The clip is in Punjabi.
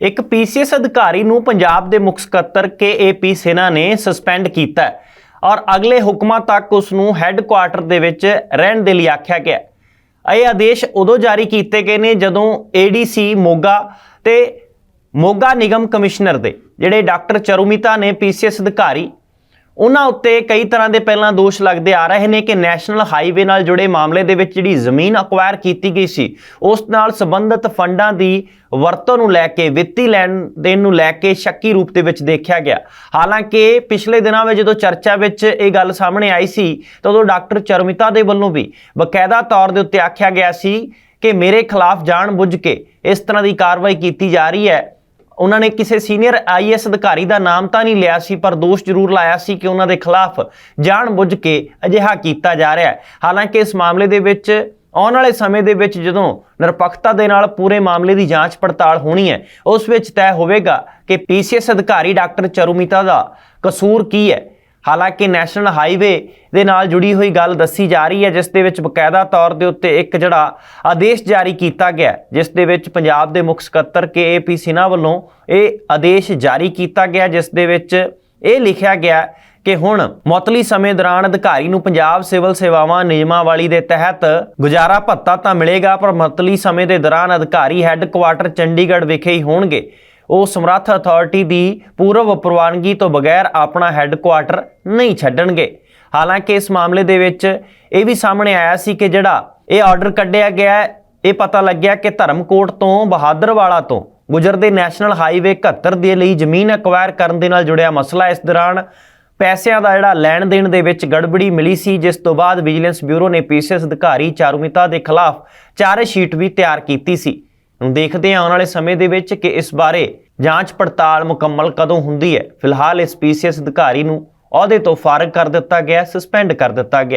ਇੱਕ ਪੀਸੀਐਸ ਅਧਿਕਾਰੀ ਨੂੰ ਪੰਜਾਬ ਦੇ ਮੁੱਖ ਸਕੱਤਰ ਕੇਏਪੀ ਸੇਨਾ ਨੇ ਸਸਪੈਂਡ ਕੀਤਾ ਔਰ ਅਗਲੇ ਹੁਕਮਾਂ ਤੱਕ ਉਸ ਨੂੰ ਹੈੱਡਕੁਆਰਟਰ ਦੇ ਵਿੱਚ ਰਹਿਣ ਦੇ ਲਈ ਆਖਿਆ ਗਿਆ ਇਹ ਆਦੇਸ਼ ਉਦੋਂ ਜਾਰੀ ਕੀਤੇ ਗਏ ਨੇ ਜਦੋਂ ਏਡੀਸੀ ਮੋਗਾ ਤੇ ਮੋਗਾ ਨਿਗਮ ਕਮਿਸ਼ਨਰ ਦੇ, ਜਿਹੜੇ ਡਾਕਟਰ ਚਰੂਮਿਤਾ ਨੇ ਪੀਸੀਐਸ ਅਧਿਕਾਰੀ ਉਹਨਾਂ ਉੱਤੇ ਕਈ ਤਰ੍ਹਾਂ ਦੇ ਪਹਿਲਾਂ ਦੋਸ਼ ਲੱਗਦੇ ਆ ਰਹੇ ਨੇ ਕਿ ਨੈਸ਼ਨਲ ਹਾਈਵੇ ਨਾਲ ਜੁੜੇ ਮਾਮਲੇ ਦੇ ਵਿੱਚ ਜਿਹੜੀ ਜ਼ਮੀਨ ਅਕਵਾਇਰ ਕੀਤੀ ਗਈ ਸੀ, ਉਸ ਨਾਲ ਸੰਬੰਧਿਤ ਫੰਡਾਂ ਦੀ ਵਰਤੋਂ ਨੂੰ ਲੈ ਕੇ, ਵਿੱਤੀ ਲੈਣ ਦੇਣ ਨੂੰ ਲੈ ਕੇ ਸ਼ੱਕੀ ਰੂਪ ਦੇ ਵਿੱਚ ਦੇਖਿਆ ਗਿਆ। ਹਾਲਾਂਕਿ ਪਿਛਲੇ ਦਿਨਾਂ ਵਿੱਚ ਜਦੋਂ ਚਰਚਾ ਵਿੱਚ ਇਹ ਗੱਲ ਸਾਹਮਣੇ ਆਈ ਸੀ, ਤਾਂ ਉਦੋਂ ਡਾਕਟਰ ਚਰਮਿਤਾ ਦੇ ਵੱਲੋਂ ਵੀ ਬਕਾਇਦਾ ਤੌਰ ਦੇ ਉੱਤੇ ਆਖਿਆ ਗਿਆ ਸੀ ਕਿ ਮੇਰੇ ਖਿਲਾਫ ਜਾਣ ਬੁੱਝ ਕੇ ਇਸ ਤਰ੍ਹਾਂ ਦੀ ਕਾਰਵਾਈ ਕੀਤੀ ਜਾ ਰਹੀ ਹੈ। ਉਹਨਾਂ ਨੇ ਕਿਸੇ ਸੀਨੀਅਰ ਆਈਐਸ ਅਧਿਕਾਰੀ ਦਾ ਨਾਮ ਤਾਂ ਨਹੀਂ ਲਿਆ ਸੀ, ਪਰ ਦੋਸ਼ ਜ਼ਰੂਰ ਲਾਇਆ ਸੀ ਕਿ ਉਹਨਾਂ ਦੇ ਖਿਲਾਫ ਜਾਣਬੁੱਝ ਕੇ ਅਜਿਹਾ ਕੀਤਾ ਜਾ ਰਿਹਾ ਹੈ। ਹਾਲਾਂਕਿ ਇਸ ਮਾਮਲੇ ਦੇ ਵਿੱਚ, ਆਉਣ ਵਾਲੇ ਸਮੇਂ ਦੇ ਵਿੱਚ ਜਦੋਂ ਨਿਰਪੱਖਤਾ ਦੇ ਨਾਲ ਪੂਰੇ ਮਾਮਲੇ ਦੀ ਜਾਂਚ ਪੜਤਾਲ ਹੋਣੀ ਹੈ, ਉਸ ਵਿੱਚ ਤੈਅ ਹੋਵੇਗਾ ਕਿ ਪੀਸੀਐਸ ਅਧਿਕਾਰੀ ਡਾਕਟਰ ਚਰੂਮਿਤਾ ਦਾ ਕਸੂਰ ਕੀ ਹੈ। ਹਾਲਾਂਕਿ ਨੈਸ਼ਨਲ ਹਾਈਵੇ ਦੇ ਨਾਲ ਜੁੜੀ ਹੋਈ ਗੱਲ ਦੱਸੀ ਜਾ ਰਹੀ ਹੈ, ਜਿਸ ਦੇ ਵਿੱਚ ਬਕਾਇਦਾ ਤੌਰ ਦੇ ਉੱਤੇ ਇੱਕ ਜਿਹੜਾ ਆਦੇਸ਼ ਜਾਰੀ ਕੀਤਾ ਗਿਆ ਜਿਸ ਦੇ ਵਿੱਚ ਪੰਜਾਬ ਦੇ ਮੁੱਖ ਸਕੱਤਰ ਕੇਏਪੀ ਸਿਨਾ ਵੱਲੋਂ ਇਹ ਆਦੇਸ਼ ਜਾਰੀ ਕੀਤਾ ਗਿਆ ਜਿਸ ਦੇ ਵਿੱਚ ਇਹ ਲਿਖਿਆ ਗਿਆ ਕਿ ਹੁਣ ਮੁਅਤਲੀ ਸਮੇਂ ਦੌਰਾਨ ਅਧਿਕਾਰੀ ਨੂੰ ਪੰਜਾਬ ਸਿਵਲ ਸੇਵਾਵਾਂ ਨਿਯਮਾਵਲੀ ਦੇ ਤਹਿਤ ਗੁਜ਼ਾਰਾ ਭੱਤਾ ਤਾਂ ਮਿਲੇਗਾ, ਪਰ ਮੁਅਤਲੀ ਸਮੇਂ ਦੇ ਦੌਰਾਨ ਅਧਿਕਾਰੀ ਹੈੱਡਕੁਆਟਰ ਚੰਡੀਗੜ੍ਹ ਵਿਖੇ ਹੀ ਹੋਣਗੇ। ਉਹ ਸਮਰੱਥ ਅਥਾਰਟੀ ਦੀ ਪੂਰਵ ਪ੍ਰਵਾਨਗੀ ਤੋਂ ਬਗੈਰ ਆਪਣਾ ਹੈੱਡਕੁਆਟਰ ਨਹੀਂ ਛੱਡਣਗੇ। ਹਾਲਾਂਕਿ ਇਸ ਮਾਮਲੇ ਦੇ ਵਿੱਚ ਇਹ ਵੀ ਸਾਹਮਣੇ ਆਇਆ ਸੀ ਕਿ ਜਿਹੜਾ ਇਹ ਆਰਡਰ ਕੱਢਿਆ ਗਿਆ ਇਹ ਪਤਾ ਲੱਗਿਆ ਕਿ ਧਰਮਕੋਟ ਤੋਂ ਬਹਾਦਰਵਾਲਾ ਤੋਂ ਗੁਜਰਦੇ ਨੈਸ਼ਨਲ ਹਾਈਵੇ 71 ਦੇ ਲਈ ਜ਼ਮੀਨ ਐਕਵਾਇਰ ਕਰਨ ਦੇ ਨਾਲ ਜੁੜਿਆ ਮਸਲਾ ਇਸ ਦੌਰਾਨ ਪੈਸਿਆਂ ਦਾ ਜਿਹੜਾ ਲੈਣ ਦੇਣ ਦੇ ਵਿੱਚ ਗੜਬੜੀ ਮਿਲੀ ਸੀ, ਜਿਸ ਤੋਂ ਬਾਅਦ ਵਿਜੀਲੈਂਸ ਬਿਊਰੋ ਨੇ ਪੀਸੀਐਸ ਅਧਿਕਾਰੀ ਚਾਰੂਮਿਤਾ ਦੇ ਖਿਲਾਫ ਚਾਰੇ ਸ਼ੀਟ ਵੀ ਤਿਆਰ ਕੀਤੀ ਸੀ। ਹੁਣ ਦੇਖਦੇ ਹਾਂ ਆਉਣ ਵਾਲੇ ਸਮੇਂ ਦੇ ਵਿੱਚ ਕਿ ਇਸ ਬਾਰੇ ਜਾਂਚ ਪੜਤਾਲ ਮੁਕੰਮਲ ਕਦੋਂ ਹੁੰਦੀ ਹੈ। ਫਿਲਹਾਲ ਇਸ ਪੀਸੀਐਸ ਅਧਿਕਾਰੀ ਨੂੰ ਅਹੁਦੇ ਤੋਂ ਫਾਰਗ ਕਰ ਦਿੱਤਾ ਗਿਆ ਸਸਪੈਂਡ ਕਰ ਦਿੱਤਾ ਗਿਆ।